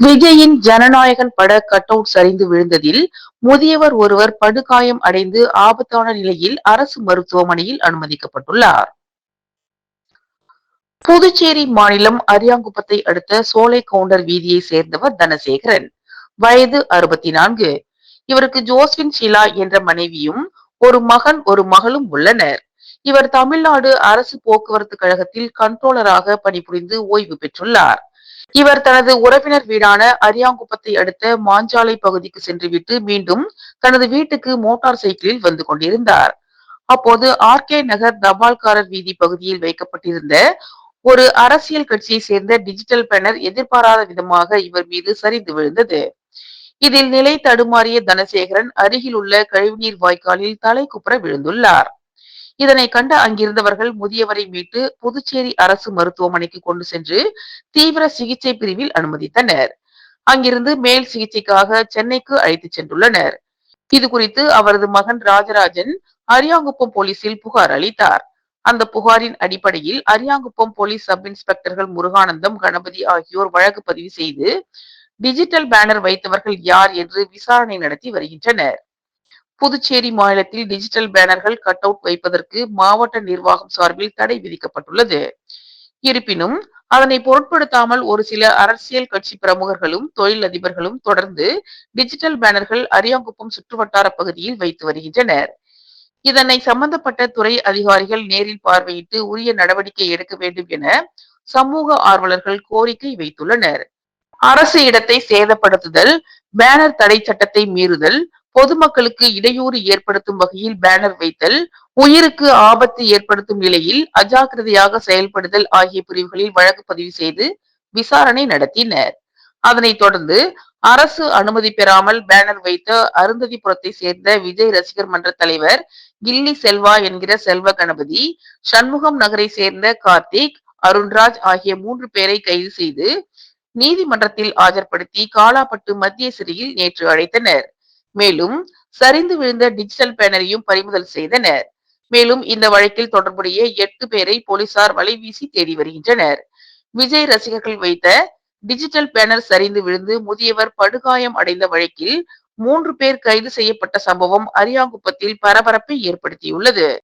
விஜயின் ஜனநாயகன் பட cut out சரிந்து விழுந்ததில் முதியவர் ஒருவர் படுகாயம் அடைந்து ஆபத்தான நிலையில் அரசு மருத்துவமனையில் அனுமதிக்கப்பட்டுள்ளார். புதுச்சேரி மாநிலம் அரியாங்குப்பத்தை அடுத்த சோலை கவுண்டர் வீதியை சேர்ந்தவர் தனசேகரன். வயது அறுபத்தி நான்கு இவருக்கு ஜோஸ்வின் ஷீலா என்ற மனைவியும் ஒரு மகன் ஒரு மகளும் உள்ளனர். இவர் தமிழ்நாடு அரசு போக்குவரத்து கழகத்தில் கண்ட்ரோலராக பணிபுரிந்து ஓய்வு பெற்றுள்ளார். இவர் தனது உறவினர் வீடான அரியாங்குப்பத்தை அடுத்த மாஞ்சாலை பகுதிக்கு சென்றுவிட்டு மீண்டும் தனது வீட்டுக்கு மோட்டார் சைக்கிளில் வந்து கொண்டிருந்தார். அப்போது ஆர்கே நகர் தபால்காரர் வீதி பகுதியில் வைக்கப்பட்டிருந்த ஒரு அரசியல் கட்சியை சேர்ந்த டிஜிட்டல் பேனர் எதிர்பாராத விதமாக இவர் மீது சரிந்து விழுந்தது. இதில் நிலை தடுமாறிய தனசேகரன் அருகில் உள்ள கழிவுநீர் வாய்க்காலில் தலை குப்புற விழுந்துள்ளார். இதனை கண்ட அங்கிருந்தவர்கள் முதியவரை மீட்டு புதுச்சேரி அரசு மருத்துவமனைக்கு கொண்டு சென்று தீவிர சிகிச்சை பிரிவில் அனுமதித்தனர். அங்கிருந்து மேல் சிகிச்சைக்காக சென்னைக்கு அழைத்துச் சென்றுள்ளனர். இது குறித்து அவரது மகன் ராஜராஜன் அரியாங்குப்பம் போலீசில் புகார் அளித்தார். அந்த புகாரின் அடிப்படையில் அரியாங்குப்பம் போலீஸ் சப் இன்ஸ்பெக்டர்கள் முருகானந்தம் கணபதி ஆகியோர் வழக்கு பதிவு செய்து டிஜிட்டல் பேனர் வைத்தவர்கள் யார் என்று விசாரணை நடத்தி வருகின்றனர். புதுச்சேரி மாநிலத்தில் டிஜிட்டல் பேனர்கள் கட் அவுட் வைப்பதற்கு மாவட்ட நிர்வாகம் சார்பில் தடை விதிக்கப்பட்டுள்ளது. இருப்பினும் அதனை பொருட்படுத்தாமல் ஒரு சில அரசியல் கட்சி பிரமுகர்களும் தொழில் அதிபர்களும் தொடர்ந்து டிஜிட்டல் பேனர்கள் அரியாங்குப்பம் சுற்றுவட்டார பகுதியில் வைத்து வருகின்றனர். இதனை சம்பந்தப்பட்ட துறை அதிகாரிகள் நேரில் பார்வையிட்டு உரிய நடவடிக்கை எடுக்க வேண்டும் என சமூக ஆர்வலர்கள் கோரிக்கை வைத்துள்ளனர். அரசு இடத்தை சேதப்படுத்துதல் பேனர் தடை சட்டத்தை மீறுதல் பொதுமக்களுக்கு இடையூறு ஏற்படுத்தும் வகையில் பேனர் வைத்தல் உயிருக்கு ஆபத்து ஏற்படுத்தும் நிலையில் அஜாக்கிரதையாக செயல்படுதல் ஆகிய பிரிவுகளில் வழக்கு பதிவு செய்து விசாரணை நடத்தினர். அதனைத் தொடர்ந்து அரசு அனுமதி பெறாமல் பேனர் வைத்த அருந்ததிபுரத்தை சேர்ந்த விஜய் ரசிகர் மன்ற தலைவர் கில்லி செல்வா என்கிற செல்வ கணபதி சண்முகம் நகரை சேர்ந்த கார்த்திக் அருண்ராஜ் ஆகிய மூன்று பேரை கைது செய்து நீதிமன்றத்தில் ஆஜர்படுத்தி காலாப்பட்டு மத்திய சிறையில் நேற்று அழைத்தனர் மேலும் சரிந்து விழுந்த டிஜிட்டல் பேனரையும் பறிமுதல் செய்தனர். மேலும் இந்த வழக்கில் தொடர்புடைய எட்டு பேரை போலீசார் வலைவீசி தேடி வருகின்றனர். விஜய் ரசிகர்கள் வைத்த டிஜிட்டல் பேனர் சரிந்து விழுந்து முதியவர் படுகாயம் அடைந்த வழக்கில் மூன்று பேர் கைது செய்யப்பட்ட சம்பவம் அரியாங்குப்பத்தில் பரபரப்பை ஏற்படுத்தியுள்ளது.